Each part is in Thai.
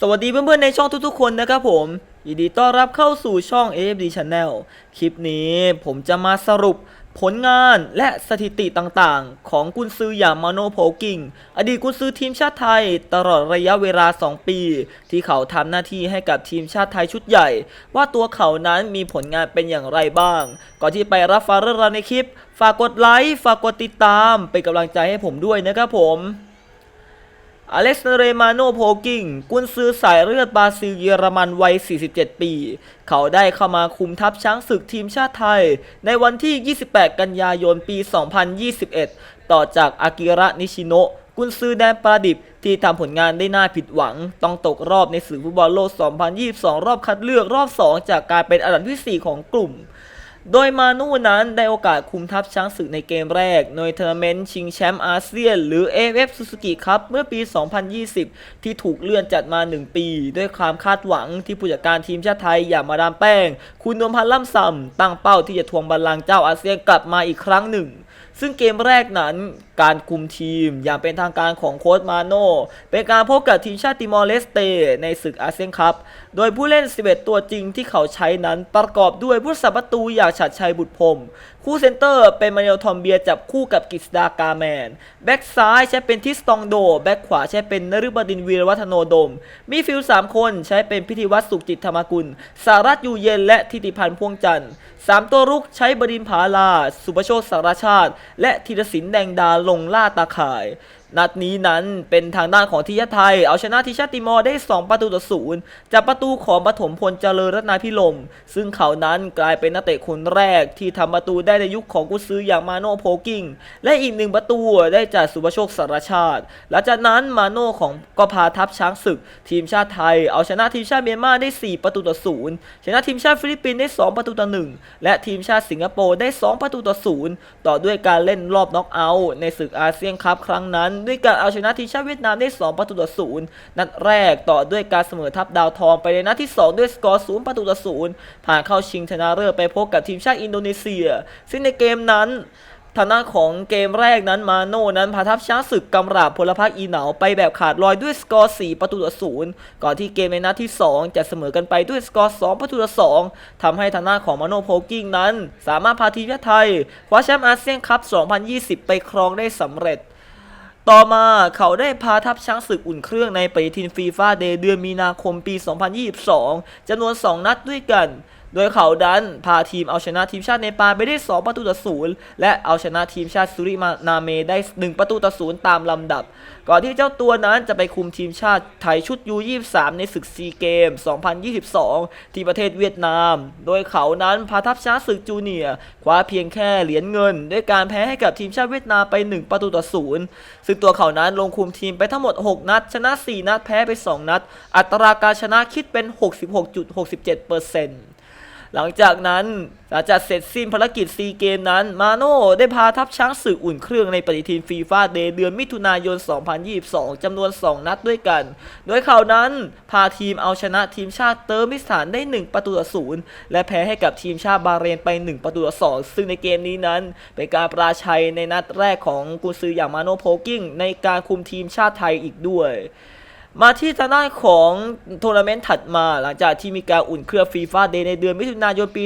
สวัสดีเพื่อนๆ ในช่องทุกๆ คนนะครับผมยินดีต้อนรับเข้าสู่ช่อง AFD Channel คลิปนี้ผมจะมาสรุปผลงานและสถิติต่างๆ ของกุนซืออย่างมาโนโพกิง อดีตกุนซือทีมชาติไทย ตลอดระยะเวลา 2 ปี ที่เขาทำหน้าที่ให้กับทีมชาติไทยชุดใหญ่ ว่าตัวเขานั้นมีผลงานเป็นอย่างไรบ้าง ก่อนที่ไปรับฟังเรื่องราวในคลิป ฝากกดไลค์ฝากกดติดตามเป็นกำลังใจให้ผมด้วยนะครับผม อเล็กซานเดรมาโนโพกิงกุนซือสายเลือดบราซิลเยอรมันวัย 47 ปี เขาได้เข้ามาคุมทัพช้างศึกทีมชาติไทย ในวันที่ 28 กันยายนปี 2021 ต่อจากอากิระนิชิโนะกุนซือแดนประดิบที่ทำผลงานได้น่าผิดหวัง ต้องตกรอบในศึกฟุตบอลโลก 2022 รอบคัดเลือกรอบ 2 จากการเป็นอันดับทีสี่4 ของกลุ่ม โดยมานูนั้นได้โอกาสคุมทัพช้างศึกในเกมแรกในทัวร์นาเมนต์ชิงแชมป์อาเซียน หรือ AFF Suzuki Cup เมื่อปี 2020 ที่ถูกเลื่อนจัดมา 1 ปี ด้วยความคาดหวังที่ผู้จัดการทีมชาติไทยอย่างมาดามแป้ง คุณนวมพันธ์ล่ำซำตั้งเป้าที่จะทวงบัลลังก์เจ้าอาเซียนกลับมาอีกครั้งหนึ่งซึ่งเกมแรกนั้นการคุมทีมอย่างเป็นทางการของโค้ชมาโน่เป็นการพบกับทีมชาติติมอร์เลสเตในศึกอาเซียนคัพโดยผู้เล่น 11 ตัวจริงที่เขาใช้นั้นประกอบด้วยผู้สับประตูอย่างฉัดชัยบุตรพรมคู่เซนเตอร์เป็นมาเนลทอมเบียจับคู่กับกิษดากาแมน แบ็กซ้ายใช้เป็นทิสตองโด แบ็กขวาใช้เป็นนฤบดินวีรวัฒโนดม มีฟิลสามคนใช้เป็นพิธีวัตรสุขจิตธรรมกุล สารัตอยู่เย็นและทิติพันธ์พ่วงจันทร์สามตัวรุกใช้บดินผาลา สุประโชคสารชาติ และธีรศิลป์แดงดาลงล่าตาข่าย นัดนี้นั้นเป็นทางด้านของทีมชาติไทย เอาชนะทีมชาติติมอร์ได้ 2 ประตูต่อศูนย์จากประตูของปฐมพลเจริญรัตนาพิลม ซึ่งเขานั้นกลายเป็นนักเตะคนแรกที่ทำประตูได้ในยุคของกุซืออย่างมาโน่โพกิงและอีกหนึ่งประตูได้จากสุประโชคสารชาติ หลังจากนั้นมาโน่ของก็พาทัพช้างศึก ทีมชาติไทย เอาชนะทีมชาติเมียนมาได้ 4 ประตูต่อศูนย์ชนะทีมชาติฟิลิปปินส์ได้ 2 ประตูต่อหนึ่งและทีมชาติสิงคโปร์ได้ 2 ประตูต่อศูนย์ต่อด้วยการเล่นรอบน็อกเอาท์ในศึกอาเซียนคัพครั้งนั้นด้วยการเอาชนะทีมชาติเวียดนามได้ 2 ประตูต่อศูนย์นัดแรกต่อด้วยการเสมอทัพดาวทองไปในนัดที่ 2 ด้วยสกอร์0ประตูต่อศูนย์ผ่านเข้าชิงชนะเลิศไปพบกับทีมชาติอินโดนีเซีย ซึ่งในเกมนั้นทางด้านของเกมแรกนั้นมาโน่นั้นพาทัพช้างศึกกำราบพลพรรคอีเหนาไปแบบขาดลอยด้วยสกอร์ 4 ประตูต่อศูนย์ก่อนที่เกมในนัดที่ 2 จะเสมอกันไปด้วยสกอร์ 2 ประตูต่อ2ทำให้ทางด้านของมาโน่โพกิ้งนั้น สามารถพาทีมชาติไทยคว้าแชมป์อาเซียนคัพ 2020 ไปครองได้สำเร็จ ต่อมาเขาได้พาทัพช้างศึกอุ่นเครื่องในปฏิทินฟีฟ่าเดเดือนมีนาคมปี 2022จำนวน 2 นัดด้วยกัน โดยเขาดันพาทีมเอาชนะทีมชาติเนปาลไปได้ 2 ประตูต่อศูนย์และเอาชนะทีมชาติสุริมานาเมได้ 1 ประตูต่อศูนย์ตามลำดับ ก่อนที่เจ้าตัวนั้นจะไปคุมทีมชาติไทยชุดยู23ในศึกซีเกม 2022 ที่ประเทศเวียดนาม โดยเขานั้นพาทัพช้าศึกจูเนียคว้าเพียงแค่เหรียญเงิน ด้วยการแพ้ให้กับทีมชาติเวียดนามไป 1 ประตูต่อศูนย์ซึ่งตัวเขานั้นลงคุมทีมไปทั้งหมด 6 นัด ชนะ 4 นัดแพ้ไป 2 นัด อัตราการชนะคิดเป็น 66.67% หลังจากนั้นหลังจากเสร็จสิ้นภารกิจซีเกมนั้น มาโน่ได้พาทัพช้างศึกอุ่นเครื่องในปฏิทินฟีฟ่าเดย์เดือนมิถุนายน 2022 จำนวน 2 นัดด้วยกัน โดยเขานั้นพาทีมเอาชนะทีมชาติเติร์มิสถานได้ 1 ประตูต่อศูนย์และแพ้ให้กับทีมชาติบาเรนไป 1 ประตูต่อ2ซึ่งในเกมนี้นั้น เป็นการปราชัยในนัดแรกของกุนซืออย่างมาโน่โพกิ้งในการคุมทีมชาติไทยอีกด้วย มาที่ทางด้านของทัวร์นาเมนต์ถัดมาหลังจากที่มีการอุ่นเครื่องฟีฟ่าเดย์ในเดือนมิถุนายนปี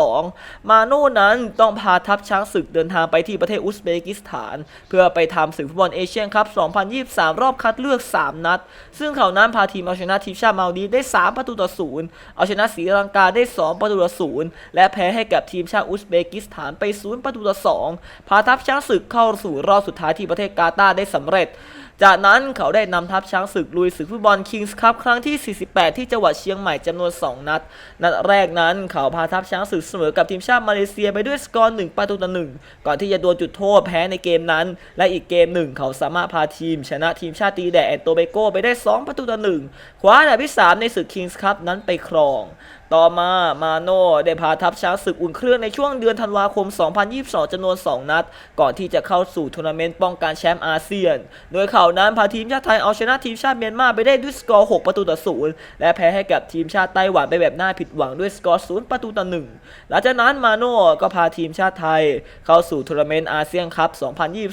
2022 มาโน่นั้นต้องพาทัพช้างศึกเดินทางไปที่ประเทศอุซเบกิสถาน เพื่อไปทำศึกฟุตบอลเอเชียนคัพ 2023 รอบคัดเลือก 3 นัด ซึ่งเขานั้นพาทีมเอาชนะทีมชาติมาลดีได้ 3 ประตูต่อศูนย์เอาชนะศรีลังกาได้ 2 ประตูต่อศูนย์และแพ้ให้กับทีมชาติอุซเบกิสถานไป 0 ประตูต่อ 2 พาทัพช้างศึกเข้าสู่รอบสุดท้ายที่ประเทศกาตาร์ได้สำเร็จ จากนั้นเขาได้นำทัพช้างศึกลุยศึกฟุตบอลคิงส์คัพครั้งที่ 48 ที่จังหวัดเชียงใหม่จำนวน 2 นัด นัดแรกนั้นเขาพาทัพช้างศึกเสมอกับทีมชาติมาเลเซียไปด้วยสกอร์ 1 ประตูต่อ 1 ก่อนที่จะโดนจุดโทษแพ้ในเกมนั้น และอีกเกมหนึ่งเขาสามารถพาทีม ชนะทีมชาติตีแดดแอนโตเบโกไปได้ 2 ประตูต่อ 1 คว้าอันดับที่ 3 ในศึกคิงส์คัพนั้นไปครอง ต่อมามาโน่ได้พาทัพช้างศึกอุ่นเครื่องในช่วงเดือนธันวาคม 2022 จำนวน 2 นัด ก่อนที่จะเข้าสู่ทัวร์นาเมนต์ป้องกันแชมป์อาเซียน โดยเขานั้นพาทีมชาติไทยเอาชนะทีมชาติเมียนมาไปได้ด้วยสกอร์ 6 ประตูต่อ 0 และแพ้ให้กับทีมชาติไต้หวันไปแบบน่าผิดหวังด้วยสกอร์ 0 ประตูต่อ 1 หลังจากนั้นมาโน่ก็พาทีมชาติไทย เข้าสู่ทัวร์นาเมนต์อาเซียนคัพ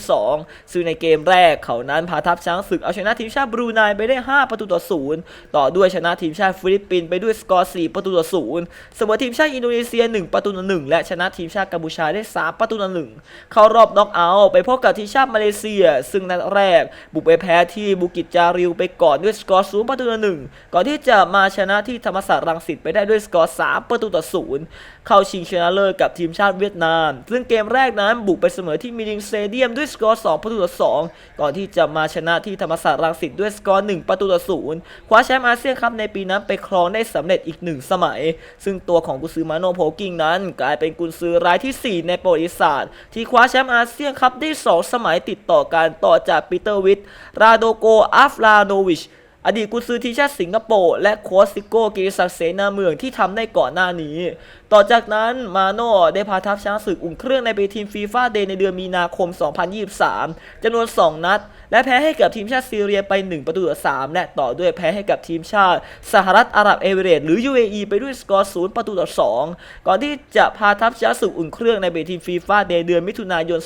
2022 ซึ่งในเกมแรกเขานั้นพาทัพช้างศึกเอาชนะทีมชาติบรูไนไปได้ 5 ประตูต่อ 0 ต่อด้วยชนะทีมชาติฟิลิปปินส์ไปด้วยสกอร์ 4 ประตูต่อ0เสมอทีมชาติอินโดนีเซีย 1 ประตูต่อ1และชนะทีมชาติกัมพูชาได้ 3 ประตูต่อ1เข้ารอบน็อกเอาท์ไปพบกับทีมชาติมาเลเซีย ซึ่งนัดแรก บุกไปแพ้ที่บุกิจจาริวไปก่อนด้วยสกอร์0ประตูต่อ1ก่อนที่จะมาชนะที่ธรรมศาสตร์รังสิตไปได้ด้วยสกอร์3ประตูต่อ0เข้าชิงชนะเลิศกับทีมชาติเวียดนาม ซึ่งเกมแรกนั้นบุกไปเสมอที่มิลิงสเตเดียมด้วยสกอร์2ประตูต่อ2ก่อนที่จะมาชนะที่ธรรมศาสตร์รังสิตด้วยสกอร์1ประตูต่อ0คว้าแชมป์อาเซียนคัพในปีนั้นไปครองได้สำเร็จอีกหนึ่งสมัยซึ่งตัวของกุซือมาโนโพกิงนั้น กลายเป็นกุนซือรายที่ 4 ในประวัติศาสตร์ ที่คว้าแชมป์อาเซียนคัพได้ 2 สมัยติดต่อกันต่อจากปีเตอร์วิทราโดโกอัฟลาโนวิชอดีตกุนซือทีมชาติสิงคโปร์และโค้ชซิโก้กิริศักดิ์เสนาเมืองที่ทำได้ก่อนหน้านี้ต่อจากนั้นมาโน่ได้พาทัพช้างศึกอุ่นเครื่องในไปทีมฟีฟ่าเดย์ในเดือนมีนาคม 2023 จำนวน 2 นัด และแพ้ให้กับทีมชาติซีเรียไป 1 ประตูต่อ3และต่อด้วยแพ้ให้กับทีมชาติสหรัฐอาหรับเอมิเรตส์หรือ UAE ไปด้วยสกอร์0ประตูต่อ 2 ก่อนที่จะพาทัพช้างศึกอุ่นเครื่องในไปทีมฟีฟ่าเดย์เดือนมิถุนายน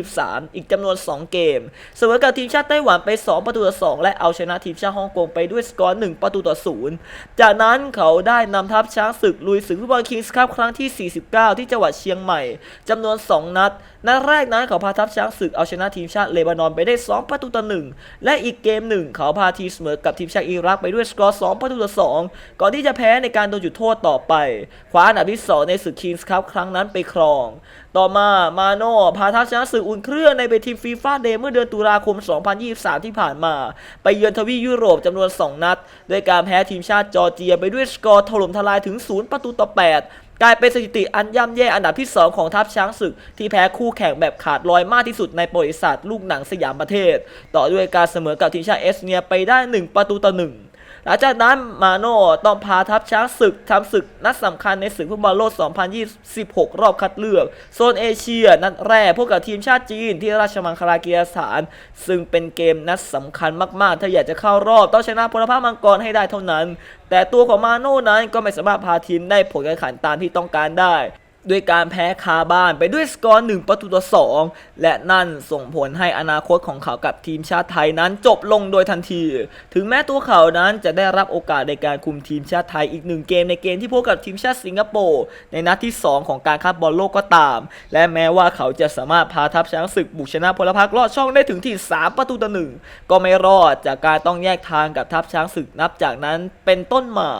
2023 อีกจำนวน 2 เกม เสมอกับทีมชาติไต้หวันไป 2 ประตูต่อ 2 และเอาชนะทีมชาติฮ่องกงไปด้วยสกอร์1ประตูต่อ 0 จากนั้นเขาได้นำทัพช้างศึกลุยศึกฟุตบอลคิงส์คัพครั้งที่ 49 ที่จังหวัดเชียงใหม่จำนวน 2 นัด นัดแรกนั้นเขาพาทัพช้างศึกเอาชนะทีมชาติเลบานอนไปได้ 2 ประตูต่อ1และอีกเกมหนึ่งเขาพาทีมเสมอกับทีมชาติอิรักไปด้วยสกอร์ 2 ประตูต่อ 2 ก่อนที่จะแพ้ในการโดนจุดโทษต่อไปคว้าอันดับที่ 2 ในศึกคิงส์คัพครั้งนั้นไปครอง ต่อมามาโน่พาทัพชนะศึกอุ่นเครื่องในเวทีฟีฟ่าเดย์เมื่อเดือนตุลาคม 2023 ที่ผ่านมา ไปเยือนทวีปยุโรปจำนวน 2 นัดด้วยการแพ้ทีมชาติจอร์เจียไปด้วยสกอร์ถล่มทลายถึง 0 ประตูต่อ 8กลายเป็นสถิติอันย่ำแย่อันดับที่ 2 ของทัพช้างศึก ที่แพ้คู่แข่งแบบขาดลอยมากที่สุดในประวัติศาสตร์ลูกหนังสยามประเทศ ต่อด้วยการเสมอกับทีมชาติเอสเนียไปได้ 1 ประตูต่อ1 หลังจากนั้นมาโน่ต้องพาทัพช้างศึกทำศึกนัดสำคัญในศึกฟุตบอลโลก 2026 รอบคัดเลือก โซนเอเชียนัดแรกพบกับทีมชาติจีนที่ราชมังคลากีฬาสถาน ซึ่งเป็นเกมนัดสำคัญมากๆ ถ้าอยากจะเข้ารอบต้องชนะพลพรรคมังกรให้ได้เท่านั้น แต่ตัวของมาโน่นั้นก็ไม่สามารถพาทีมได้ผลการแข่งขันตามที่ต้องการได้ ด้วยการแพ้คาบ้านไปด้วยสกอร์1ประตูต่อ2และนั่นส่งผลให้อนาคตของเขากับทีมชาติไทยนั้นจบลงโดยทันที ถึงแม้ตัวเขานั้นจะได้รับโอกาสในการคุมทีมชาติไทยอีกหนึ่งเกมในเกมที่พบกับทีมชาติสิงคโปร์ในนัดที่ 2 ของการคัดบอลโลกก็ตาม และแม้ว่าเขาจะสามารถพาทัพช้างศึกบุกชนะพลพรรคลอดช่องได้ถึงที่ 3 ประตูต่อหนึ่งก็ไม่รอดจากการต้องแยกทางกับทัพช้างศึกนับจากนั้นเป็นต้นมา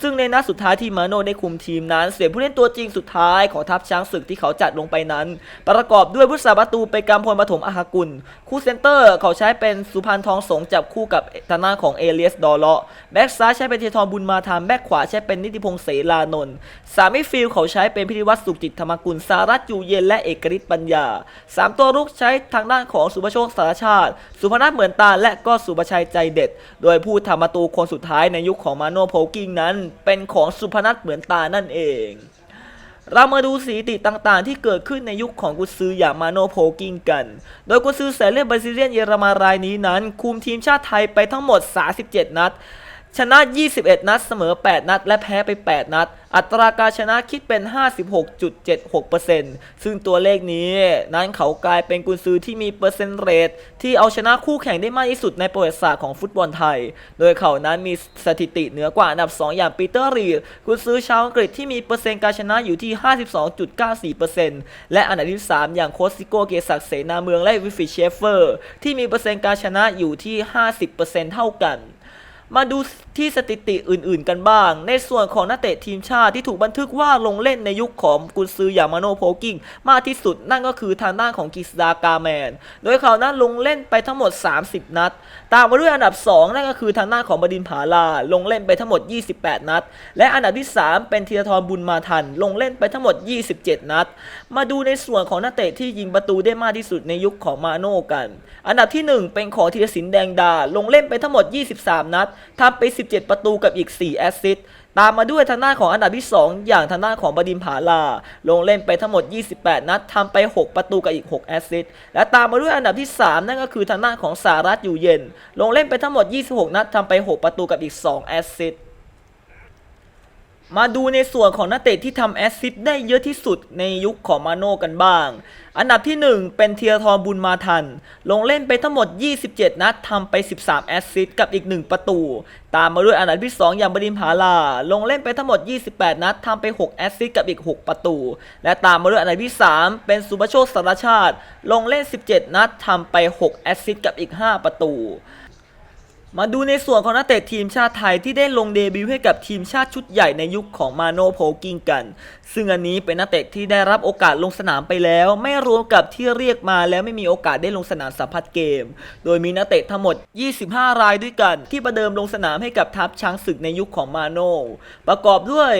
ซึ่งในนัดสุดท้ายที่มาโน่ได้คุมทีมนั้น เสียผู้เล่นตัวจริงสุดท้ายของทัพช้างศึกที่เขาจัดลงไปนั้น ประกอบด้วยผู้สาประตูไปกำพลปฐมอาหากุล คู่เซนเตอร์เขาใช้เป็นสุพันธ์ทองสงจับคู่กับทางด้านของเอเลียสดอเลาะแบ็กซ้ายใช้เป็นเทียทรบุญมาธรรมแบ็กขวาใช้เป็นนิติพงษ์เสลานนท์สามิฟิลเขาใช้เป็นพิธีวัตรสุขจิตธรรมกุลสารัตอยู่เย็นและเอกฤทธิ์ปัญญาสามตัวรุกใช้ทางด้านของสุภโชคสารชาติ สุพนัทเหมือนตาและก็สุภชัยใจเด็ด โดยผู้ทำประตูคนสุดท้ายในยุคของมาโนโพลกิ้งนั้น เป็นของสุพนัทเหมือนตานั่นเอง เรามาดูสถิติต่างๆ ที่เกิดขึ้นในยุคของกุซืออย่างมาโนโพกิงกัน โดยกุซือแสนเล่นบราซิเลียนเยอรมันรายนี้นั้น คุมทีมชาติไทยไปทั้งหมด 37 นัด ชนะ 21 นัด เสมอ 8 นัด และแพ้ไป 8 นัด อัตราการชนะคิดเป็น 56.76%ซึ่งตัวเลขนี้ นั้นเขากลายเป็นกุนซือที่มีเปอร์เซ็นต์เรทที่เอาชนะคู่แข่งได้มากที่สุดในประวัติศาสตร์ของฟุตบอลไทย โดยเขานั้นมีสถิติเหนือกว่าอันดับ 2 อย่างปีเตอร์รีดกุนซือชาวอังกฤษที่มีเปอร์เซ็นต์การชนะอยู่ที่ 52.94%และอันดับที่ 3 อย่างโคชซิโกเกศักเสนาเมืองและวิฟฟิเชฟเฟอร์ ที่มีเปอร์เซ็นต์การชนะอยู่ที่ 50%เท่ากัน มาดูที่สถิติอื่นๆกันบ้าง ในส่วนของนักเตะทีมชาติที่ถูกบันทึกว่าลงเล่นในยุคของกุนซืออย่างมาโนโพกิ้งมากที่สุดนั่นก็คือทางด้านของกิสดากาแมน โดยเขานั้นลงเล่นไปทั้งหมด 30 นัด ตามมาด้วยอันดับ 2 นั่นก็คือทางด้านของบดินผาลา ลงเล่นไปทั้งหมด 28 นัด และอันดับที่ 3 เป็นธีรทรบุญมาทัน ลงเล่นไปทั้งหมด 27 นัด มาดูในส่วนของนักเตะที่ยิงประตูได้มากที่สุดในยุคของมาโน่กัน อันดับที่ 1 เป็นของธีรศิลปแดงดา ลงเล่นไปทั้งหมด 23 นัดทำไป 17 ประตูกับอีก 4 แอสซิสต์ตามมาด้วยทางด้านของอันดับที่ 2 อย่างทางด้านของบดินผาลา ลงเล่นไปทั้งหมด 28 นัดทำไป 6 ประตูกับอีก 6 แอสซิสต์และตามมาด้วยอันดับที่ 3 นั่นก็คือทางด้านของสารัตอยู่เย็น ลงเล่นไปทั้งหมด 26 นัดทำไป 6 ประตูกับอีก 2 แอสซิสต์ มาดูในส่วนของนักเตะที่ทำแอสซิสต์ได้เยอะที่สุดในยุคของมาโน่กันบ้าง อันดับที่ 1 เป็นเทียทรบุญมาทัน ลงเล่นไปทั้งหมด 27 นัดทำไป 13 แอสซิสต์กับอีก 1 ประตู ตามมาด้วยอันดับที่ 2 อย่างบดินผาลา ลงเล่นไปทั้งหมด 28 นัดทำไป 6 แอสซิสต์กับอีก 6 ประตู และตามมาด้วยอันดับที่ 3 เป็นสุภโชคสารชาติ ลงเล่น 17 นัดทำไป 6 แอสซิสต์กับอีก 5 ประตู มาดูในส่วนของนักเตะทีมชาติไทยที่ได้ลงเดบิวต์ให้กับทีมชาติชุดใหญ่ในยุคของมาโนโพกิงกัน ซึ่งอันนี้เป็นนักเตะที่ได้รับโอกาสลงสนามไปแล้ว ไม่รวมกับที่เรียกมาแล้วไม่มีโอกาสได้ลงสนามสัมผัสเกม โดยมีนักเตะทั้งหมด 25 รายด้วยกัน ที่ประเดิมลงสนามให้กับทัพช้างศึกในยุคของมาโนประกอบด้วย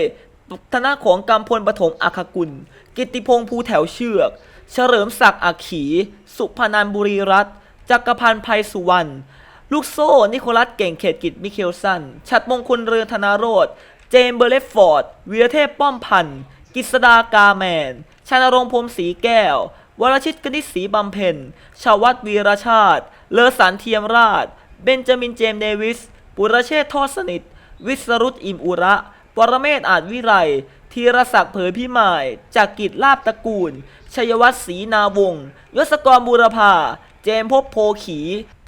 ทางด้าของกำพลปฐมอัคกุล กิติพงษ์ภูแถวเชือก เฉลิมศักดิ์อักขี สุพนันบุรีรัตน์จักรพันธ์ไพสุวรรณ ลูกโซ่ นิโคลัสเก่งเขตกิจมิเคลสัน ชัดมงคลเรือนธนาโรธเจมเบอร์เลฟฟอร์ดวีรเทพป้อมพันธ์กิษดากาแมน ชานรงค์พรมศรีแก้ว วรชิตกนิษฐ์สีบำเพ็ญ ชาวัตวีรชาติ เลอสันเทียมราช เบนจามินเจมส์เดวิส ปุรเชษทอดสนิท วิสรุตอิมอุระ ปรเมศอาจวิไรธีรศักดิ์เผยพิมายจากกิจลาบตระกูล ชัยวัฒน์ศรีนาวงศ์ยศกรบูรพา เจมพบโพขี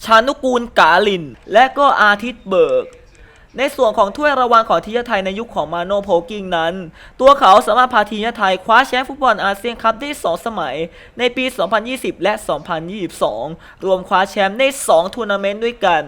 ชานุกูลกาลิน และก็อาทิตย์เบิก ในส่วนของถ้วยรางวัลของทีมชาติไทยในยุคของมาโนโพกิงนั้น ตัวเขาสามารถพาทีมชาติไทยคว้าแชมป์ฟุตบอลอาเซียนคัพได้ 2 สมัย ในปี 2020 และ 2022 รวมคว้าแชมป์ได้ 2 ทัวร์นาเมนต์ด้วยกัน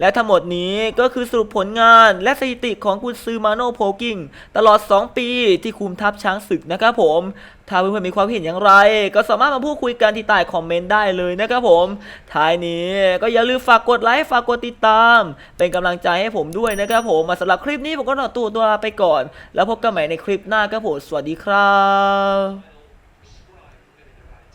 และทั้งหมดนี้ก็คือสรุปผลงานและสถิติของกุนซือมาโนโพกิงตลอด 2 ปีที่คุมทัพช้างศึกนะครับผม ถ้าเพื่อนๆมีความเห็นอย่างไร ก็สามารถมาพูดคุยกันที่ใต้คอมเมนต์ได้เลยนะครับผม ท้ายนี้ก็อย่าลืมฝากกดไลค์ฝากกดติดตาม เป็นกำลังใจให้ผมด้วยนะครับผมมาสำหรับคลิปนี้ผมก็ต้องตัวตัวลาไปก่อน แล้วพบกันใหม่ในคลิปหน้าครับผมสวัสดีครับ